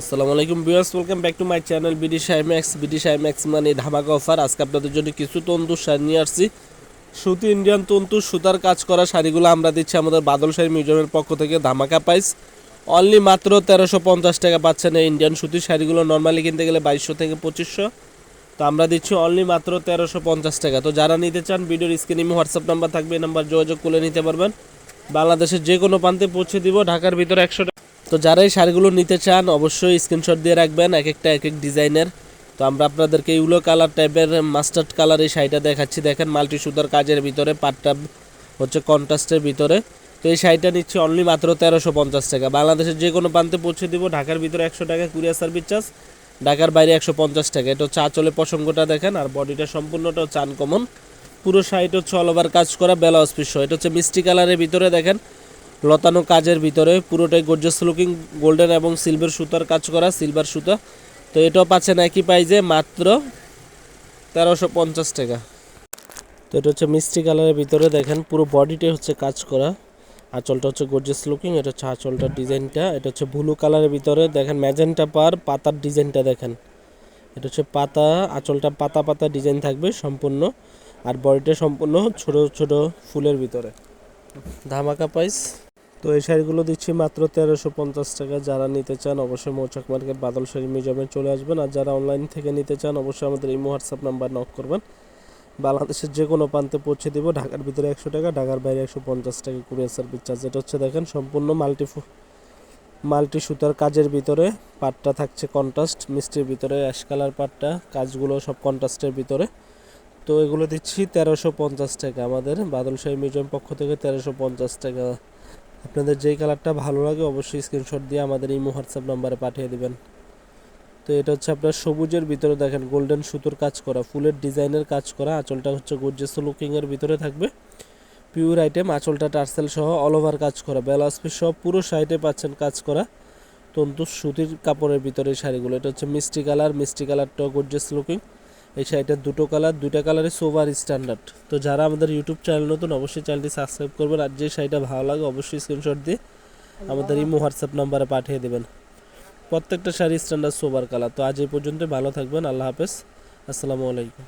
আসসালামু আলাইকুম viewers welcome back to my channel BD Shaimax BD Shaimax মানে ধামাকা অফার আজকে আপনাদের জন্য কিছু তন্তু শাড়ি নিয়ে আসছি। সুতি ইন্ডিয়ান তন্তু, সুতার কাজ করা শাড়িগুলো আমরা দিচ্ছি আমাদের বাদল শাড়ি মিউজিয়ামের পক্ষ থেকে, ধামাকা প্রাইস অনলি মাত্র তেরোশো পঞ্চাশ টাকা পাচ্ছেন এই ইন্ডিয়ান সুতির শাড়িগুলো। নর্মালি কিনতে গেলে বাইশশো থেকে পঁচিশশো। তো আমরা দিচ্ছি অনলি মাত্র তেরোশো পঞ্চাশ টাকা। তো যারা নিতে চান, ভিডিওর স্ক্রিনে হোয়াটসঅ্যাপ নাম্বার থাকবে, এই নাম্বার যোগাযোগ করে নিতে পারবেন। বাংলাদেশের যে কোনো প্রান্তে পৌঁছে দিব, ঢাকার ভিতরে একশো তো যারা এই শাড়িগুলো নিতে চান, অবশ্যই স্ক্রিনশট দিয়ে রাখবেন এক একটা এক এক ডিজাইনের। তো আমরা আপনাদেরকে ইউলো কালার টাইপের মাস্টার্ড কালার এই শাড়িটা দেখাচ্ছি। দেখেন মাল্টি সুতার কাজের ভিতরে, পাটটা হচ্ছে কন্ট্রাস্টের ভিতরে। তো এই শাড়িটা নিচ্ছে অনলি মাত্র তেরোশো পঞ্চাশ টাকা। বাংলাদেশের যে কোনো প্রান্তে পৌঁছে দিব। ঢাকার ভিতরে একশো টাকা কুরিয়ার সার্ভিস চার্জ। ঢাকার বাইরে একশো পঞ্চাশ টাকা। এটা হচ্ছে আঁচলে প্রসঙ্গটা দেখেন, আর বডিটা সম্পূর্ণটা হচ্ছে আনকমন পুরো শাড়িটা হচ্ছে ওভার কাজ করা বেলা অস্পৃশ্য এটা হচ্ছে মিষ্টি কালারের ভিতরে দেখেন। লতানো কাজের ভিতরে পুরোটাই গর্জাস লুকিং গোল্ডেন এবং সিলভার সুতার কাজ করা সিলভার সুতা। তো এটাও পাচ্ছেন একই প্রাইজে মাত্র তেরোশো পঞ্চাশ টাকা। তো এটা হচ্ছে মিষ্টি কালারের ভিতরে দেখেন, পুরো বডিটাই হচ্ছে কাজ করা। আঁচলটা হচ্ছে গর্জাস লুকিং এটা হচ্ছে আঁচলটার ডিজাইনটা। এটা হচ্ছে ব্লু কালারের ভিতরে দেখেন ম্যাজেন্টা পার পাতার ডিজাইনটা দেখেন। এটা হচ্ছে পাতা, আঁচলটা পাতা পাতা ডিজাইন থাকবে সম্পূর্ণ। আর বডিটা সম্পূর্ণ ছোট ছোট ফুলের ভিতরে। ধামাকা প্রাইস তো এই শাড়িগুলো দিচ্ছি মাত্র তেরোশো পঞ্চাশ টাকা। যারা নিতে চান অবশ্যই মৌচাক মার্কেট বাদল শাড়ি মিউজিয়ামে চলে আসবেন। আর যারা অনলাইন থেকে নিতে চান অবশ্যই আমাদের এই হোয়াটসঅ্যাপ নাম্বার নক করবেন। বাংলাদেশের যে কোনো প্রান্তে পৌঁছে দিব। ঢাকার ভিতরে একশো টাকা, ঢাকার বাইরে একশো পঞ্চাশ টাকা কুরিয়ার সার্ভিস চার্জ। এটা হচ্ছে দেখেন সম্পূর্ণ মাল্টি মাল্টি সুতার কাজের ভিতরে। পাটটা থাকছে কন্ট্রাস্ট মিষ্টির ভিতরে অ্যাশ কালার পাটটা। কাজগুলো সব কন্ট্রাস্টের ভিতরে। তো এগুলো দিচ্ছি তেরোশো পঞ্চাশ টাকা। আমাদের বাদল শাহী মিউজিয়াম পক্ষ থেকে তেরোশো পঞ্চাশ টাকা আপনাদের যেই কালারটা ভালো লাগে অবশ্যই স্ক্রিনশট দিয়ে আমাদের এই হোয়াটসঅ্যাপ নাম্বারে পাঠিয়ে দিবেন। তো এটা হচ্ছে আপনার সবুজের ভিতরে দেখেন গোল্ডেন সুতোর কাজ করা, ফুলের ডিজাইনের কাজ করা, আঁচলটা হচ্ছে গোর্জেস লুকিংয়ের ভিতরে থাকবে। পিওর আইটেম আঁচলটা টার্সেল সহ অল ওভার কাজ করা বেলাস পিস সহ পুরো সাইডে পাচ্ছেন কাজ করা। তন্তু সুতির কাপড়ের ভিতরে শাড়িগুলো, এটা হচ্ছে মিষ্টি কালার, মিষ্টি কালারটাও গোর্জেস লুকিং এই শাড়িটার দুটো কালার, দুইটা কালারে সোভার স্ট্যান্ডার্ড। তো যারা আমাদের ইউটিউব চ্যানেল নতুন, অবশ্যই চ্যানেলটি সাবস্ক্রাইব করবেন আর যে শাড়িটা ভালো লাগে অবশ্যই স্ক্রিনশট দিয়ে আমাদের ইমো, হোয়াটসঅ্যাপ নাম্বারে পাঠিয়ে দেবেন। প্রত্যেকটা শাড়ি স্ট্যান্ডার্ড সোভার কালার। তো আজ এই পর্যন্ত ভালো থাকবেন, আল্লাহ হাফেজ। আসসালামু আলাইকুম।